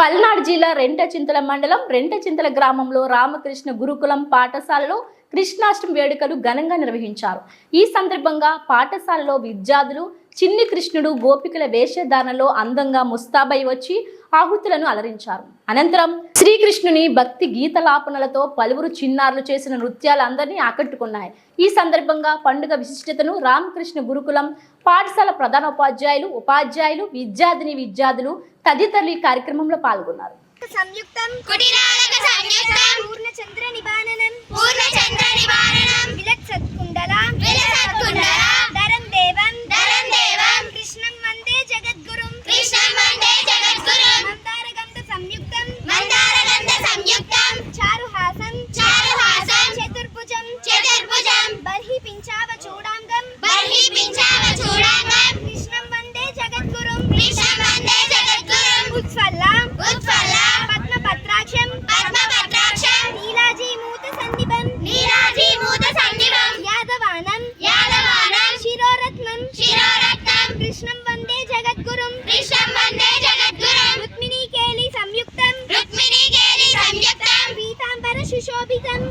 పల్నాడు జిల్లా రెంటచింతల మండలం రెంటచింతల గ్రామంలో రామకృష్ణ గురుకులం పాఠశాలలో కృష్ణాష్టమి వేడుకలు ఘనంగా నిర్వహించారు. ఈ సందర్భంగా పాఠశాలలో విద్యార్థులు చిన్ని కృష్ణుడు గోపికల వేషధారణలో అందంగా ముస్తాబై వచ్చి ఆహుతులను అలరించారు. అనంతరం శ్రీకృష్ణుని భక్తి గీతలాపనలతో పలువురు చిన్నారులు చేసిన నృత్యాలు అందరినీ ఆకట్టుకున్నాయి. ఈ సందర్భంగా పండుగ విశిష్టతను రామకృష్ణ గురుకులం పాఠశాల ప్రధాన ఉపాధ్యాయులు ఉపాధ్యాయులు విద్యార్థిని విద్యార్థులు తదితరులు ఈ కార్యక్రమంలో పాల్గొన్నారు. సంయుక్తం సంయుక్తం పూర్ణచంద్ర निबं नीराजीमूत सन्निभं यादवानं यादवानं शिरोरत्नं शिरोरत्नं कृष्णं वन्दे जगद्गुरुं कृष्णं वन्दे जगद्गुरुं रुक्मिणी केली संयुक्तं रुक्मिणी केली संयुक्तं पीताम्बर सुशोभितं